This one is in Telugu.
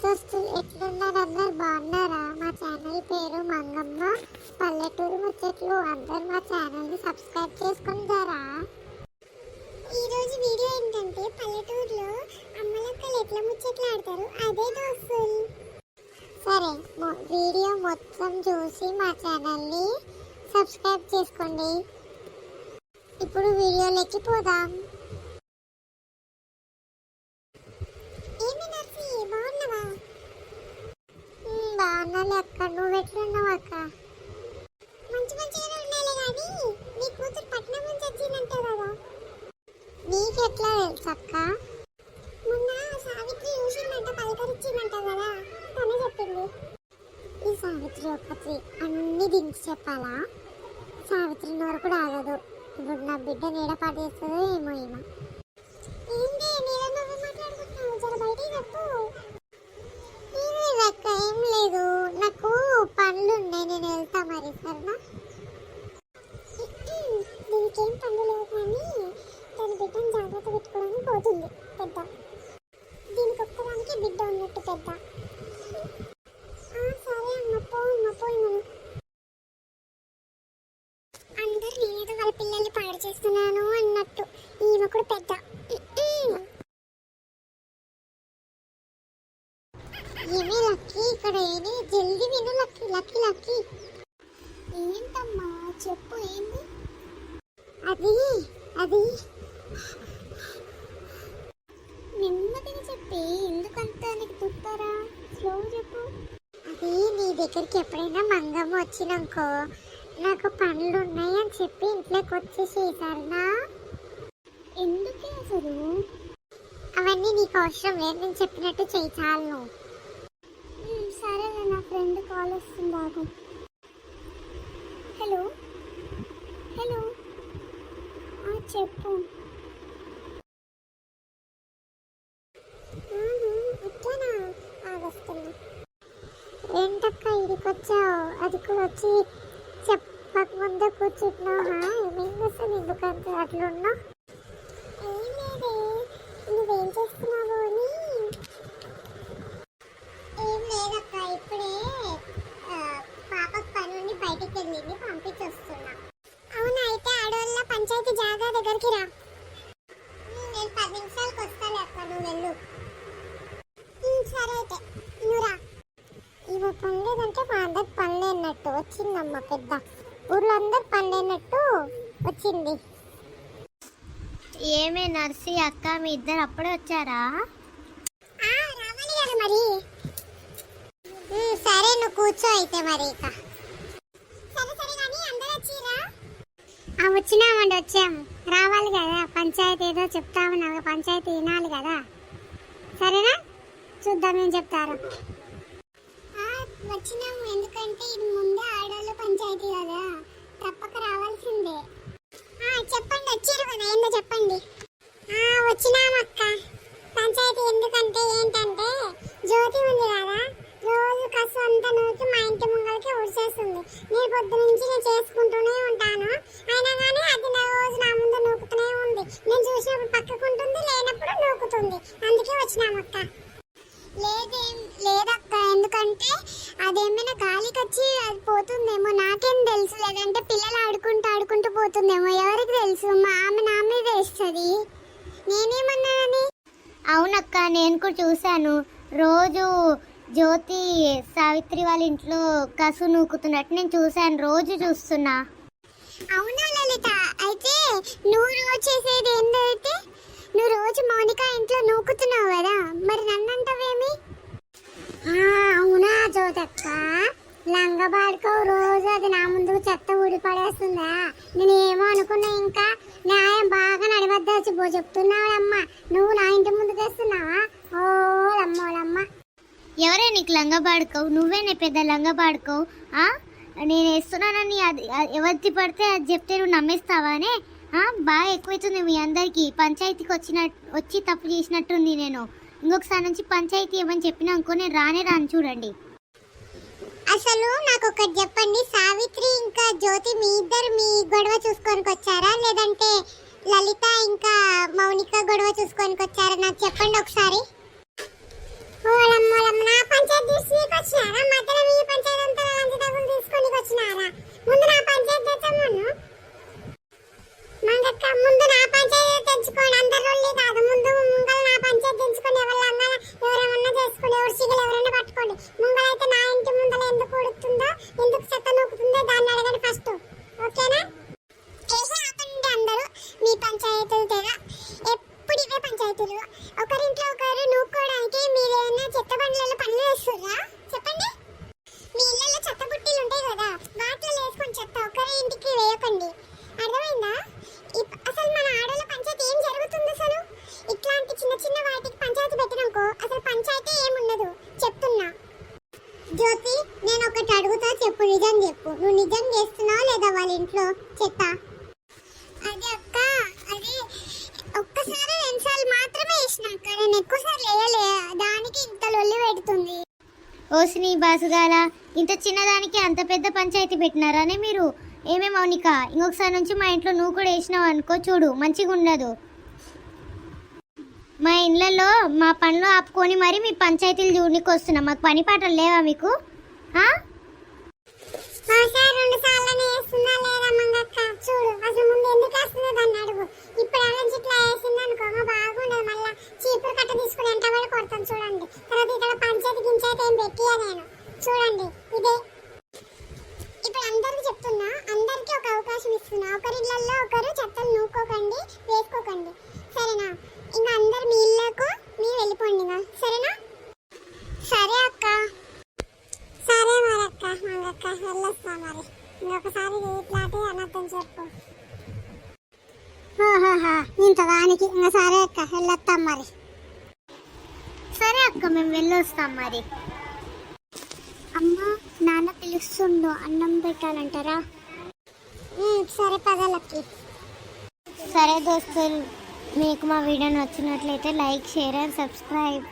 దోస్తులు ఎట్లున్నారు అందరు బాగున్నారా? మా ఛానల్ పేరు మంగమ్మ. పల్లెటూరు ముచ్చట్లు అందరు మా ఛానల్ని సబ్స్క్రైబ్ చేసుకుంటారా? ఈ రోజు వీడియో ఏంటంటే పల్లెటూరులో అమ్మలక్కలు ఎట్లా ముచ్చట్లు ఆడతారు అదే దోస్తులు. సరే వీడియో మొత్తం చూసి మా ఛానల్ని సబ్స్క్రైబ్ చేసుకోండి. ఇప్పుడు వీడియోలోకి పోదాం ఏమి నర్సి బాగున్నావా ఉమ్, బాగున్నాలే అక్క నువ్వు ఎట్లున్నావు అక్క? మంచి మంచిగానే ఉండాలి కానీ నీ కూతురు పట్నం నుంచి వచ్చిందంట కదా. నీకెట్లా తెలుసు అక్క? మొన్న సావిత్రి చూసిందంట పలకరించిందంట కదా తనే చెప్పింది. ఈ సావిత్రి ఒకటి అన్ని దించి చెప్పాలా? సావిత్రి నోరు కూడా ఆగదు ఇప్పుడు నా బిడ్డ నీడ పడేస్తుందో ఏమో ఏమో ఏంటి నీలో నువ్వు మాట్లాడుకుంటున్నావు జర బయటికి చెప్పు ఏం లేదు అక్క ఏం లేదు నాకు పనులు ఉన్నాయి నేను వెళ్తా మరి సరేనా దీనికి ఏం పనులు లేవు కానీ తన బిడ్డను జాగ్రత్త పెట్టుకోవడానికి పెద్ద. దీనికి ఒక్కదానికి బిడ్డ ఉన్నట్టు పెద్ద. సరే అమ్మ పో అమ్మ పోయి అందరు నేనేదో వాళ్ళ పిల్లల్ని పాడు చేస్తున్నాను అన్నట్టు. ఈమె కూడా పెద్ద. ఏమే లక్కీ ఇక్కడ ఏది? జల్ది విను లక్కీ లక్కీ లక్కీ. ఏంటమ్మా? చెప్పు ఏంది? అది అది నెమ్మదిగా చెప్పి చెప్తారా స్లో చెప్పు. అది నీ దగ్గరికి ఎప్పుడైనా మంగమ్మ వచ్చినాకో నాకు పనులు ఉన్నాయి అని చెప్పి ఇంట్లోకి వచ్చేసి సరేనా ఎందుకే అసలు? అవన్నీ నీకు అవసరం లేదు నేను చెప్పినట్టు చేయి చాలు సరే నా ఫ్రెండ్ కాల్ వస్తుంది ఆగు. హలో? హలో? చెప్పు. ఏంటక్క ఇదికొచ్చావు అది వచ్చి చెప్పక ముందే కూర్చుంటున్నావా ఏమైంది అసలు ఎందుకంత అట్లున్నావు? ఏం లేదే నువ్వేం చేస్తున్నావు అని. ఏం లేదక్క ఇప్పుడే పాప పని నుండి బయటికి వెళ్ళింది పంపించి వస్తున్నా అవునా అయితే ఆడవాళ్ళ పంచాయతీ జాగా దగ్గరికి రా. నేను పది నిమిషాలకు వస్తాను అక్క నువ్వు వెళ్ళు ఉమ్, సరే అయితే నువ్వు రా ఇవ పనిలేదంటే మా అందరికి పనిలేనట్టు వచ్చిందమ్మ పెద్ద. ఊర్లో అందరు పనిలేనట్టు వచ్చింది. ఏమే నర్సి అక్క మీ ఇద్దరు అప్పుడే వచ్చారా? ఆ, రావాలి కదా మరి సరే నువ్వు కూర్చో అయితే మరి ఇక. సరే సరే కానీ అందరూ వచ్చిరా వచ్చినామండి వచ్చాము రావాలి కదా పంచాయతీ ఏదో చెప్తామన్నా పంచాయతీ వినాలి కదా. సరేనా? చూద్దాం ఏం చెప్తారు. వచ్చినాము. ఎందుకంటే ఇది ముందే ఆడవాళ్ళ పంచాయతీ కదా. తప్పక రావాల్సిందే. ఆ, చెప్పండి వచ్చారు కదా. ఏందో చెప్పండి. ఆ, వచ్చినామక్క పంచాయతీ ఎందుకంటే ఏంటంటే జ్యోతి ఉంది కదా. రోజు కసు అంతా నూకి మా ఇంటి ముంగలకి ఉడిసేస్తుంది నేను పొద్దు నుంచి నేను చేసుకుంటూనే ఉంటాను. అయినా కానీ అది నా రోజు నా ముందు నూకుతూనే ఉంది. నేను చూసినప్పుడు పక్కకుంటుంది లేనప్పుడు నూకుతుంది. అందుకే వచ్చినామక్క లేదేం లేదక్క. ఎందుకంటే అదేమైనా గాలికి వచ్చి అది పోతుందేమో. నాకేం తెలుసు. లేదంటే పిల్లలు ఆడుకుంటూ ఆడుకుంటూ పోతుందేమో. ఎవరికి తెలుసు? మా ఆమె నా మీద వేస్తుంది. నేనేమన్నానని? అవునక్క నేను కూడా చూశాను. రోజు జ్యోతి సావిత్రి వాళ్ళ ఇంట్లో కసు నూకుతున్నట్టు నేను చూశాను. రోజు చూస్తున్నా. అవునా లలిత అయితే నువ్వు రోజు చేసేది ఏంటంటే నువ్వు రోజు మౌనిక ఇంట్లో నూకుతున్నావు కదా మరి నన్ను అంటావేమి ఆ, అవునా జ్యోతక్క లంగ పాడుకో రోజు అది నా ముందు చెత్త ఊడి నేను ఏమో అనుకున్నా ఇంకా న్యాయం బాగా నడివద్ద పో చెప్తున్నావమ్మా నువ్వు నా ఇంటి ముందుకు వేస్తున్నావా ఓలమ్మోలమ్మ ఎవరే నీకు లంగ పాడుకోవు నువ్వేనే పెద్ద లంగ పాడుకోవు ఆ? నేను వేస్తున్నానని అది ఎవరిది పడితే అది చెప్తే నువ్వు నమ్మేస్తావానే? ఆ? బాగా ఎక్కువైతుంది మీ అందరికీ. పంచాయతీకి వచ్చిన వచ్చి తప్పు చేసినట్టుంది నేను. ఇంకొకసారి నుంచి పంచాయతీ ఏమని చెప్పినా అనుకో నేను రానే రాను చూడండి. అసలు నాకు ఒకటి చెప్పండి సావిత్రి ఇంకా జ్యోతి మీ ఇద్దరు మీ గొడవ చూసుకొని వచ్చారా లేదంటే లలిత ఇంకా మౌనిక గొడవ చూసుకొని వచ్చారా నాకు చెప్పండి ఒకసారి ఓలమ్మోలమ్మ నా చూసుకోండి ముంగలైతే నా ఇంటి ముందర ఎందుకు ఉడుతుందో ఎందుకు చెత్త నూకుతుందో దాన్ని అడగండి ఫస్ట్ ఓకేనా చేసి ఆపండి అందరూ మీ పంచాయతీలు తెగ ఎప్పుడు ఇవే పంచాయతీలు ఒకరింట్లో ఒకరు నూక్కోవడానికి మీరు ఏమైనా చెత్త బండ్లలో పనులు వేస్తుర్రా చెప్పండి మీ ఇళ్ళల్లో చెత్త బుట్టీలు ఉంటాయి కదా వాటిలో వేసుకొని చెత్త ఒకరి ఇంటికి వేయకండి అర్థమైందా ఇప్- అసలు మన ఆడోళ్ళ పంచాయతీ ఏం జరుగుతుంది అసలు ఇట్లాంటి చిన్న చిన్న వాటికి పంచాయతీ పెట్టినాకో అసలు పంచాయతీ ఏముండదు చెప్తున్నా జ్యోతి నేను ఒకటి అడుగుతా చెప్పు. నువ్వు నిజం చేస్తున్నావా లేదా వాళ్ళ ఇంట్లో? చెత్త అదే అక్క అదే ఒక్కసారి రెండుసార్లు మాత్రమే వేసినాక నేను ఎక్కువసార్లు వేయలే దానికి ఇంత లొల్లి పెడుతుంది. ఓసిని బాసుగాల ఇంత చిన్నదానికి అంత పెద్ద పంచాయతీ పెట్టినారానే మీరు? ఏమే మౌనిక ఇంకొకసారి నుంచి మా ఇంట్లో నువ్వు కూడా వేసినావు అనుకో చూడు మంచిగా ఉండదు. మా ఇళ్ళల్లో మా పనులు ఆపుకొని మరి మీ పంచాయతీలు చూడనికి వస్తున్నాం. మాకు పని పాటలు లేవా మీకు? చూడండి. ఇదే. ఇప్పుడు అందరికి చెప్తున్నా అందరికీ ఒక అవకాశం ఇస్తున్నా. ఒకరిళ్ళల్లో ఒకరు చెత్తలు నూకోకండి వేసుకోకండి. సరేనా? ఇంకా అందరు మీ ఇళ్ళకు మీరు వెళ్ళిపోండి సరేనా సరే అక్క సరే మరి అక్క మంగక్క వెళ్ళొస్తా మరి ఇంకొకసారి ఇట్లాంటి అనర్థం చెప్పు ఇంతదానికి ఇంకా సరే అక్క వెళ్ళొస్తాం మరి. సరే అక్క మేము వెళ్ళొస్తాం మరి. అమ్మ నాన్న పిలుస్తుండు అన్నం పెట్టాలంటారా? సరే పదలకి సరే దోస్తులు మీకు మా వీడియో నచ్చినట్లయితే లైక్ షేర్ అండ్ సబ్స్క్రైబ్.